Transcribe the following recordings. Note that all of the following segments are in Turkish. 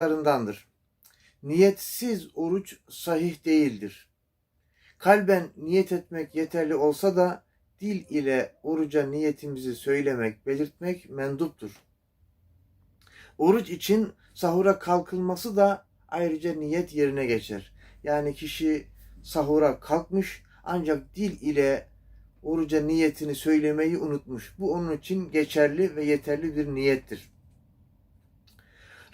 oruçlarındandır. Niyetsiz oruç sahih değildir. Kalben niyet etmek yeterli olsa da dil ile oruca niyetimizi söylemek, belirtmek menduptur. Oruç için sahura kalkılması da ayrıca niyet yerine geçer. Yani kişi sahura kalkmış ancak dil ile oruca niyetini söylemeyi unutmuş. Bu onun için geçerli ve yeterli bir niyettir.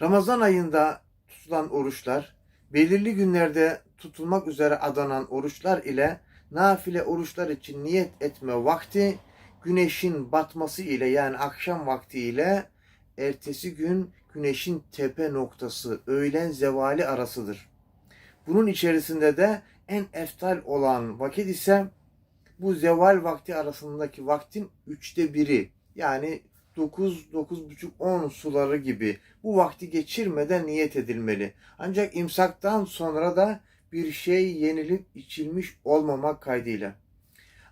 Ramazan ayında tutulan oruçlar, belirli günlerde tutulmak üzere adanan oruçlar ile nafile oruçlar için niyet etme vakti güneşin batması ile yani akşam vakti ile ertesi gün güneşin tepe noktası öğlen zevali arasıdır. Bunun içerisinde de en eftal olan vakit ise bu zeval vakti arasındaki vaktin üçte biri yani 9, 9.30, 10 suları gibi bu vakti geçirmeden niyet edilmeli. Ancak imsaktan sonra da bir şey yenilip içilmiş olmamak kaydıyla.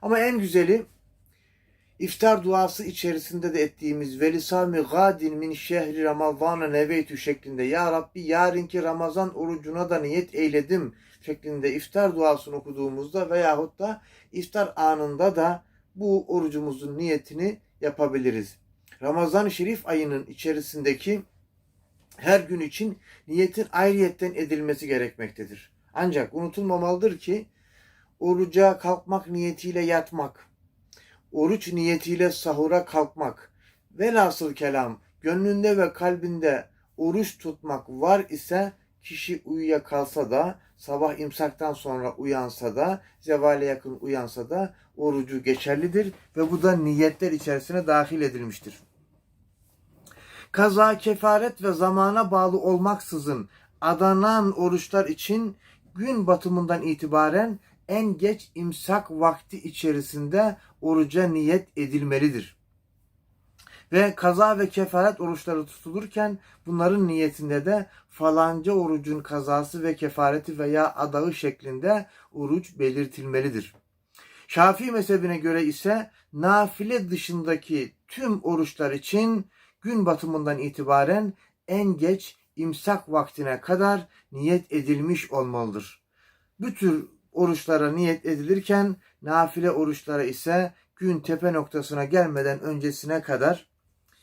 Ama en güzeli iftar duası içerisinde de ettiğimiz velisami gadin min şehri ramazana neveytü şeklinde Ya Rabbi yarınki Ramazan orucuna da niyet eyledim şeklinde iftar duasını okuduğumuzda veyahut da iftar anında da bu orucumuzun niyetini yapabiliriz. Ramazan-ı Şerif ayının içerisindeki her gün için niyetin ayrıyetten edilmesi gerekmektedir. Ancak unutulmamalıdır ki oruca kalkmak niyetiyle yatmak, oruç niyetiyle sahura kalkmak, velhasıl kelam gönlünde ve kalbinde oruç tutmak var ise kişi uyuyakalsa da sabah imsaktan sonra uyansa da zevale yakın uyansa da orucu geçerlidir ve bu da niyetler içerisine dahil edilmiştir. Kaza, kefaret ve zamana bağlı olmaksızın adanan oruçlar için gün batımından itibaren en geç imsak vakti içerisinde oruca niyet edilmelidir. Ve kaza ve kefaret oruçları tutulurken bunların niyetinde de falanca orucun kazası ve kefareti veya adağı şeklinde oruç belirtilmelidir. Şafii mezhebine göre ise nafile dışındaki tüm oruçlar için gün batımından itibaren en geç imsak vaktine kadar niyet edilmiş olmalıdır. Bu tür oruçlara niyet edilirken nafile oruçlara ise gün tepe noktasına gelmeden öncesine kadar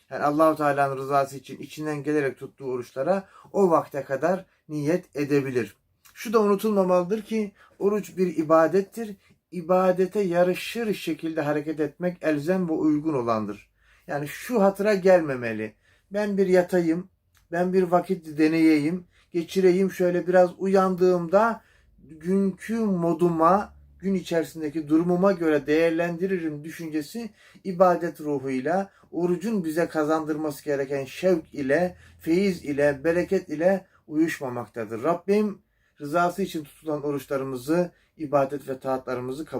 yani Allahu Teala'nın rızası için içinden gelerek tuttuğu oruçlara o vakte kadar niyet edebilir. Şu da unutulmamalıdır ki oruç bir ibadettir. İbadete yarışır şekilde hareket etmek elzem ve uygun olandır. Yani şu hatıra gelmemeli. Ben bir yatayım, ben bir vakit deneyeyim, geçireyim şöyle biraz uyandığımda günkü moduma, gün içerisindeki durumuma göre değerlendiririm düşüncesi ibadet ruhuyla, orucun bize kazandırması gereken şevk ile, feyiz ile, bereket ile uyuşmamaktadır. Rabbim rızası için tutulan oruçlarımızı, ibadet ve taatlarımızı kabul